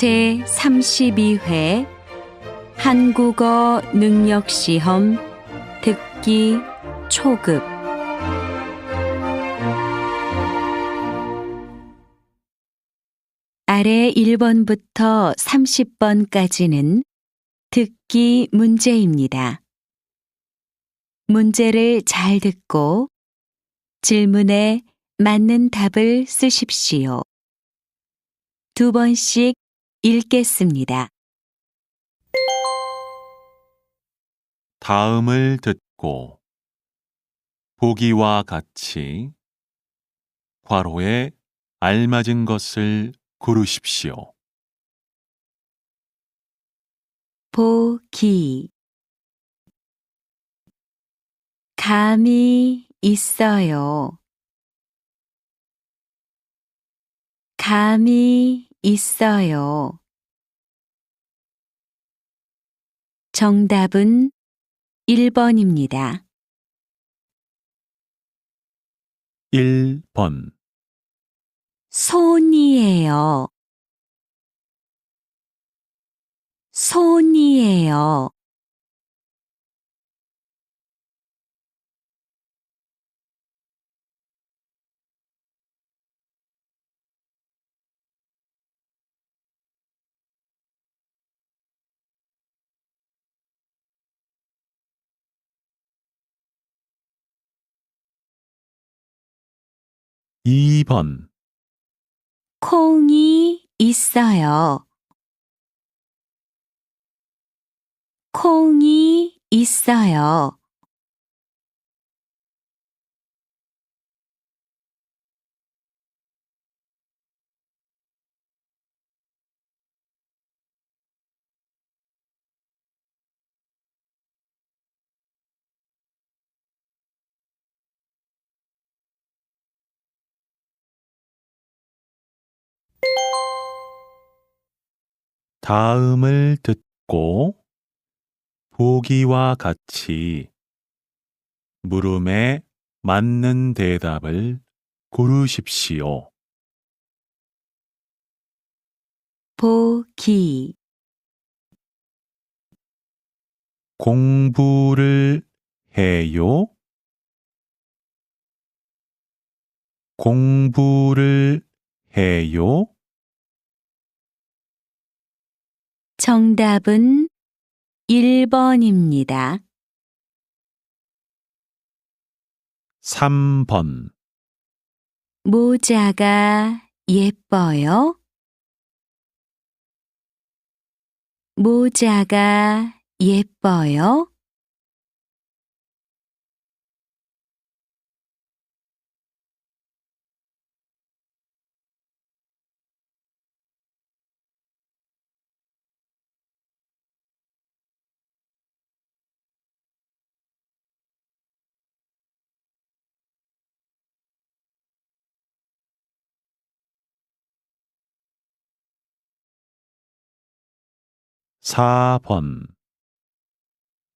제 32회 한국어 능력 시험 듣기 초급 아래 1번부터 30번까지는 듣기 문제입니다. 문제를 잘 듣고 질문에 맞는 답을 쓰십시오. 두 번씩 읽겠습니다. 다음을 듣고 보기와 같이 괄호에 알맞은 것을 고르십시오. 보기 감이 있어요. 감이 있어요. 정답은 1번입니다. 1번 손이에요. 손이에요. 이번 콩이 있어요. 콩이 있어요. 다음을 듣고 보기와 같이 물음에 맞는 대답을 고르십시오. 보기 공부를 해요? 공부를 해요? 정답은 1번입니다. 3번 모자가 예뻐요? 모자가 예뻐요? 사번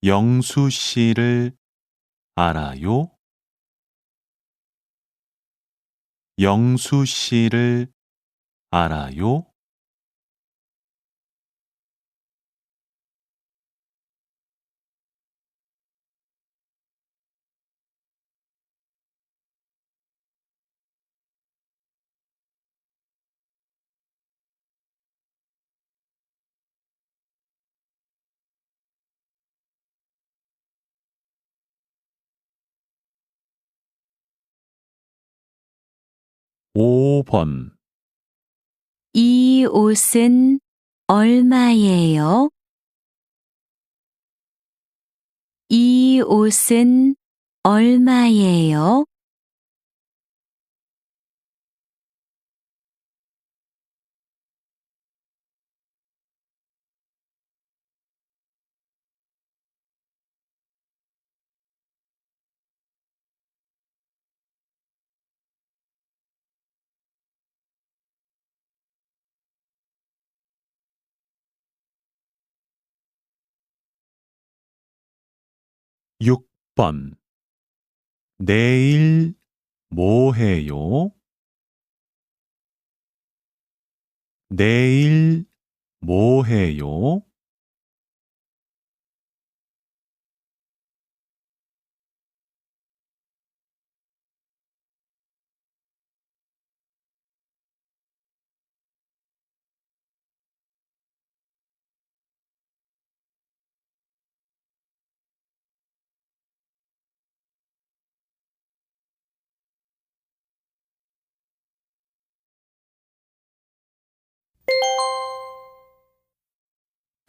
영수 씨를 알아요? 영수 씨를 알아요? 오번 이 옷은 얼마예요? 이 옷은 얼마예요? 육번 내일 뭐 해요? 내일 뭐 해요?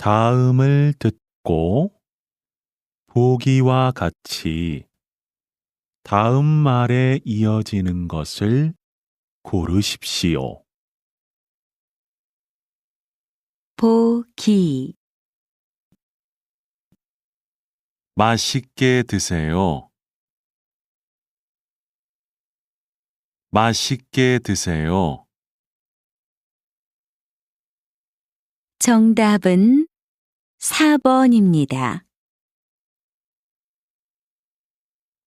다음을 듣고 보기와 같이 다음 말에 이어지는 것을 고르십시오. 보기, 맛있게 드세요. 맛있게 드세요. 정답은 4번입니다.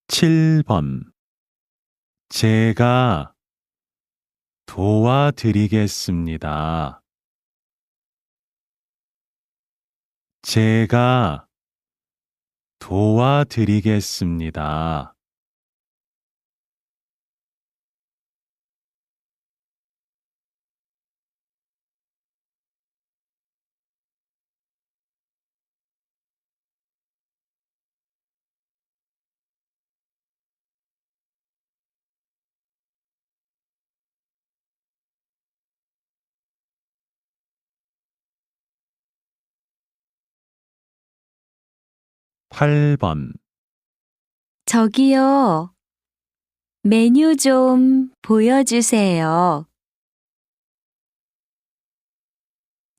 7번 제가 도와드리겠습니다. 제가 도와드리겠습니다. 8번 저기요. 메뉴 좀 보여주세요.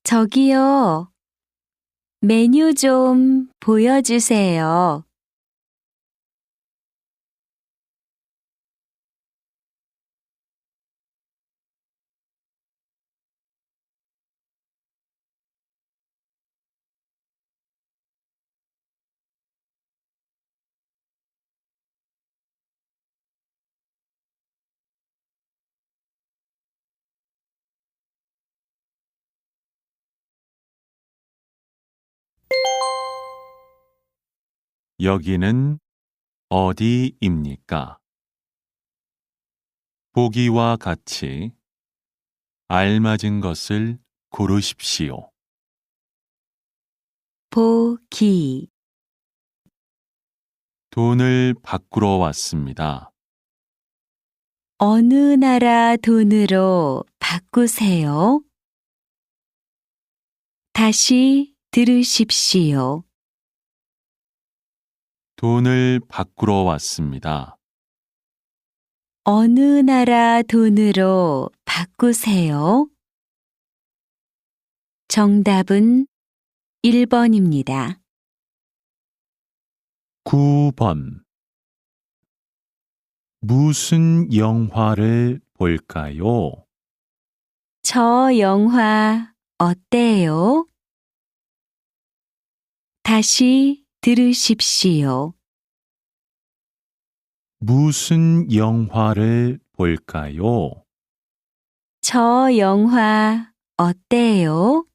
저기요. 메뉴 좀 보여주세요. 여기는 어디입니까? 보기와 같이 알맞은 것을 고르십시오. 보기, 돈을 바꾸러 왔습니다. 어느 나라 돈으로 바꾸세요? 다시 들으십시오. 돈을 바꾸러 왔습니다. 어느 나라 돈으로 바꾸세요? 정답은 1번입니다. 9번 무슨 영화를 볼까요? 저 영화 어때요? 다시 들으십시오. 무슨 영화를 볼까요? 저 영화 어때요?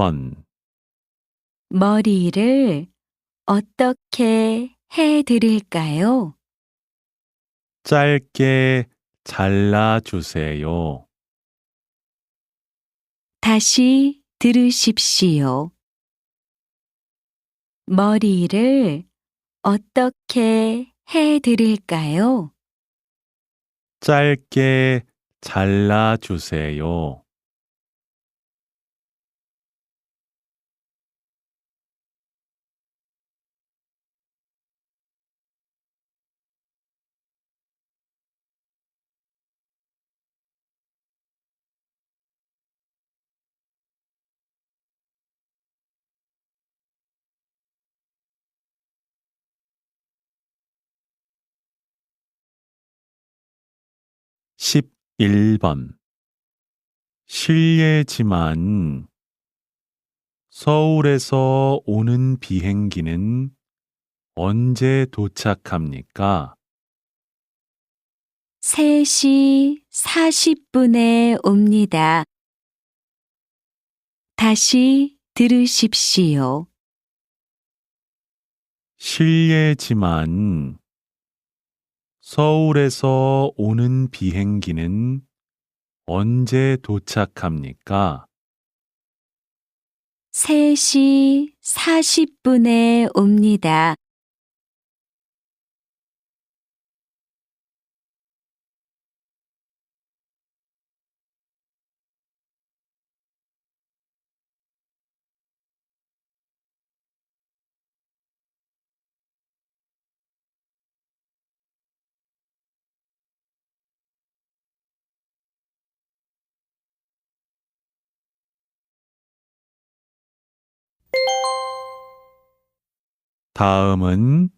십번 머리를 어떻게 해 드릴까요? 짧게 잘라주세요. 다시 들으십시오. 머리를 어떻게 해 드릴까요? 짧게 잘라주세요. 11번 실례지만 서울에서 오는 비행기는 언제 도착합니까? 3시 40분에 옵니다. 다시 들으십시오. 실례지만 서울에서 오는 비행기는 언제 도착합니까? 3시 40분에 옵니다. 다음은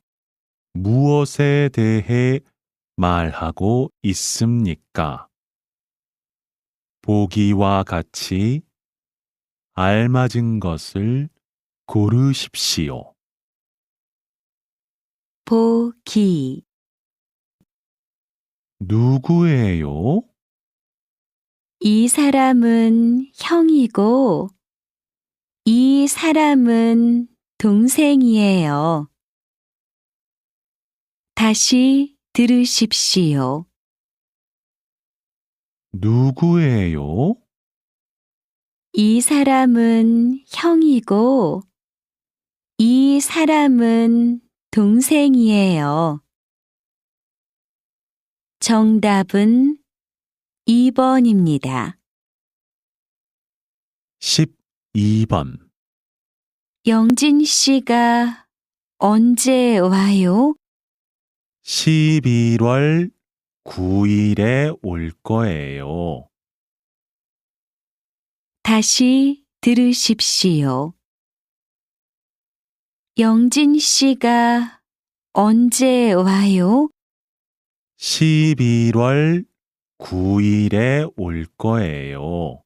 무엇에 대해 말하고 있습니까? 보기와 같이 알맞은 것을 고르십시오. 보기, 누구예요? 이 사람은 형이고, 이 사람은 동생이에요. 다시 들으십시오. 누구예요? 이 사람은 형이고, 이 사람은 동생이에요. 정답은 2번입니다. 12번 영진 씨가 언제 와요? 11월 9일에 올 거예요. 다시 들으십시오. 영진 씨가 언제 와요? 11월 9일에 올 거예요.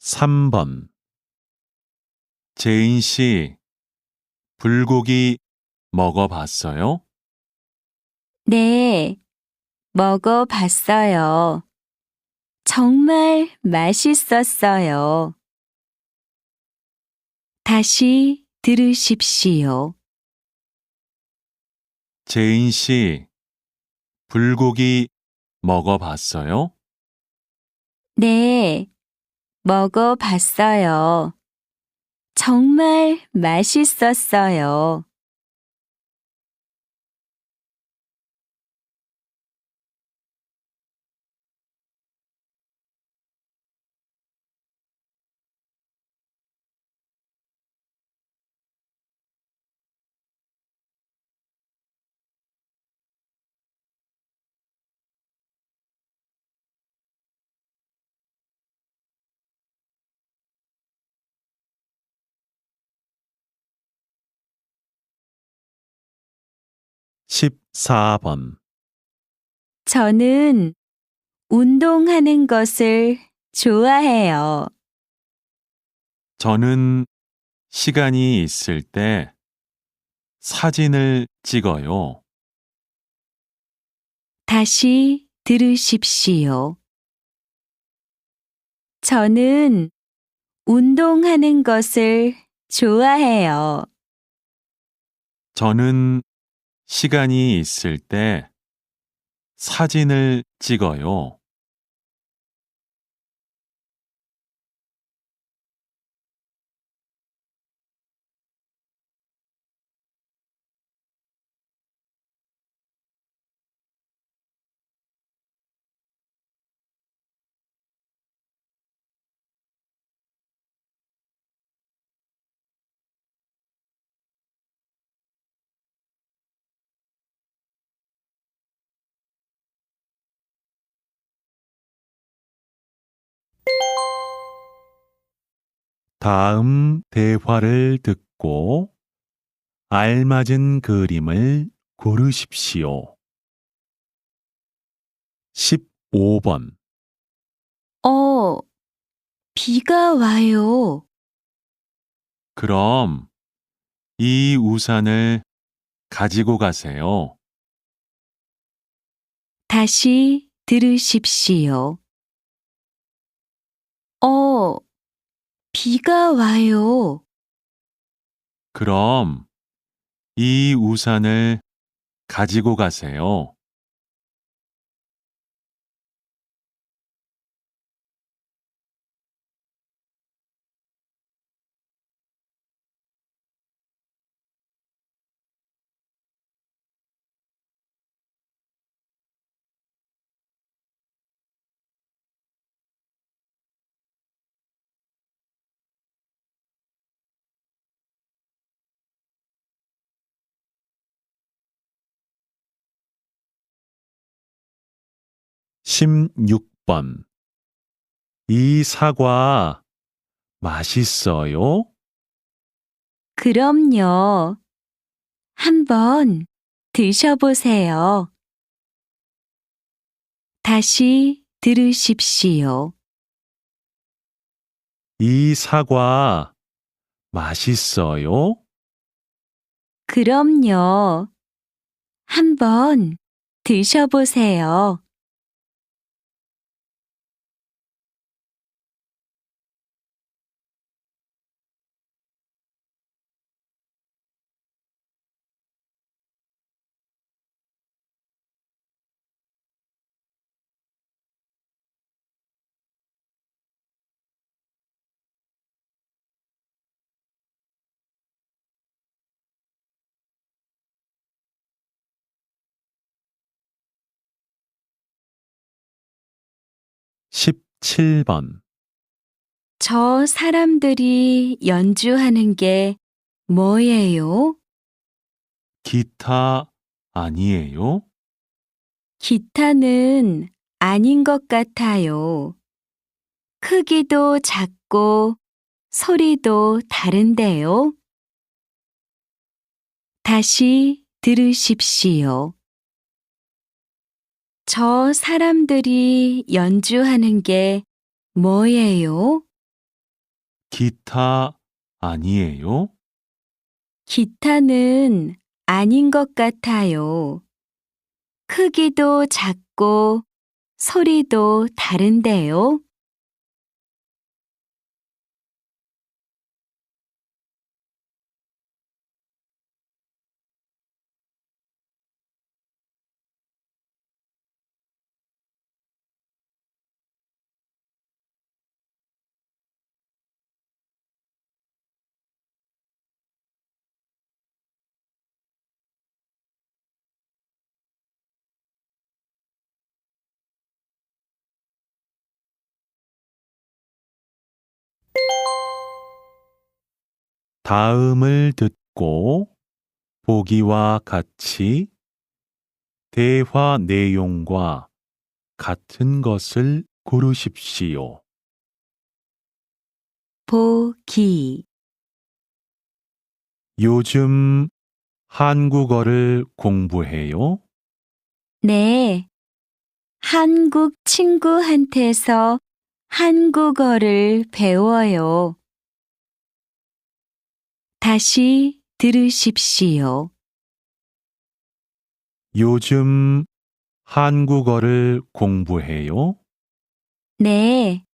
(13번) 제인 씨, 불고기 먹어봤어요? 네, 먹어봤어요. 정말 맛있었어요. 다시 들으십시오. 제인 씨, 불고기 먹어봤어요? 네, 먹어봤어요. 정말 맛있었어요. (14번) 저는 운동하는 것을 좋아해요. 저는 시간이 있을 때 사진을 찍어요. 다시 들으십시오. 저는 운동하는 것을 좋아해요. 저는 시간이 있을 때 사진을 찍어요. 다음 대화를 듣고 알맞은 그림을 고르십시오. 15번 어, 비가 와요. 그럼 이 우산을 가지고 가세요. 다시 들으십시오. 어, 비가 와요. 그럼 이 우산을 가지고 가세요. 십육 번이 사과 맛있어요? 그럼요. 한번 드셔보세요. 다시 들으십시오. 이 사과 맛있어요? 그럼요. 한번 드셔보세요. 십칠 번저 사람들이 연주하는 게 뭐예요? 기타 아니에요? 기타는 아닌 것 같아요. 크기도 작고 소리도 다른데요. 다시 들으십시오. 저 사람들이 연주하는 게 뭐예요? 기타 아니에요? 기타는 아닌 것 같아요. 크기도 작고 소리도 다른데요. 다음을 듣고 보기와 같이 대화 내용과 같은 것을 고르십시오. 보기 요즘 한국어를 공부해요? 네. 한국 친구한테서 한국어를 배워요. 다시 들으십시오. 요즘 한국어를 공부해요? 네.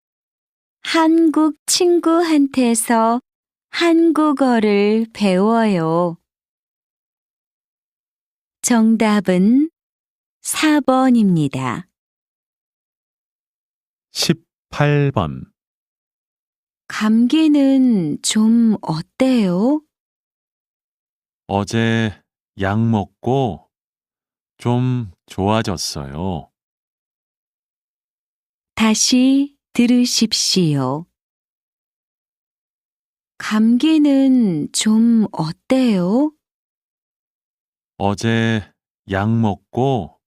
한국 친구한테서 한국어를 배워요. 정답은 4번입니다. 18번 감기는 좀 어때요? 어제 약 먹고 좀 좋아졌어요. 다시 들으십시오. 감기는 좀 어때요? 어제 약 먹고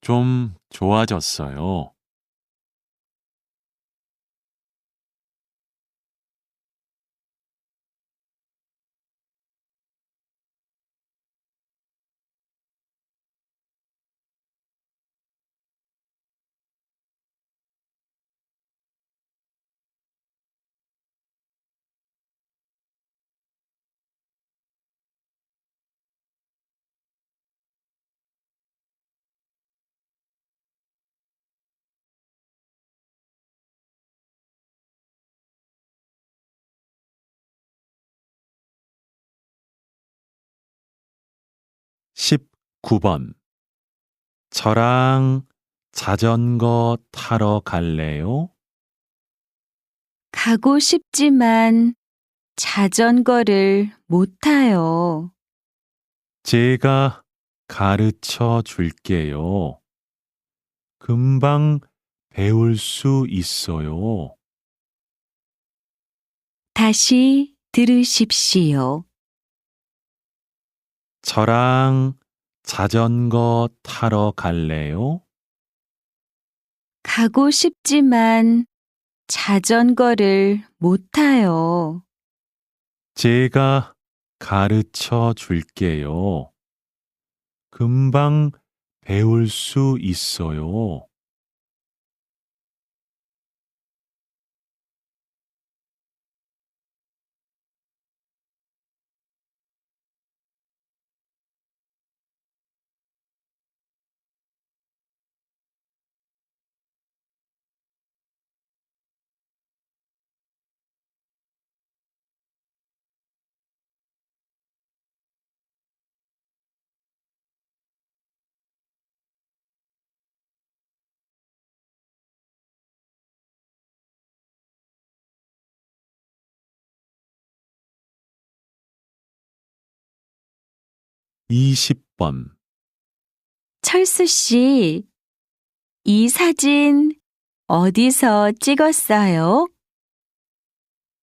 좀 좋아졌어요. 9번 저랑 자전거 타러 갈래요? 가고 싶지만 자전거를 못 타요. 제가 가르쳐 줄게요. 금방 배울 수 있어요. 다시 들으십시오. 저랑 자전거 타러 갈래요? 가고 싶지만 자전거를 못 타요. 제가 가르쳐 줄게요. 금방 배울 수 있어요. 이십 번 철수 씨, 이 사진 어디서 찍었어요?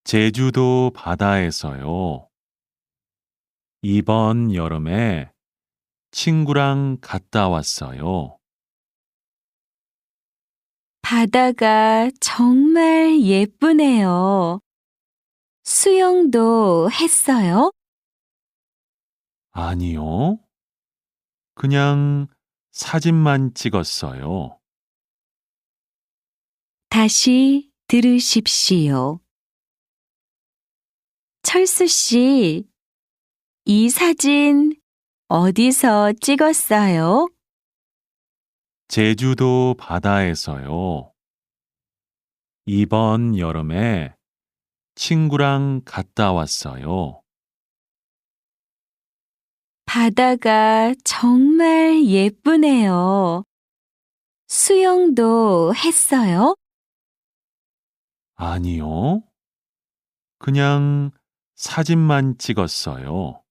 제주도 바다에서요. 이번 여름에 친구랑 갔다 왔어요. 바다가 정말 예쁘네요. 수영도 했어요? 아니요. 그냥 사진만 찍었어요. 다시 들으십시오. 철수 씨, 이 사진 어디서 찍었어요? 제주도 바다에서요. 이번 여름에 친구랑 갔다 왔어요. 바다가 정말 예쁘네요. 수영도 했어요? 아니요. 그냥 사진만 찍었어요.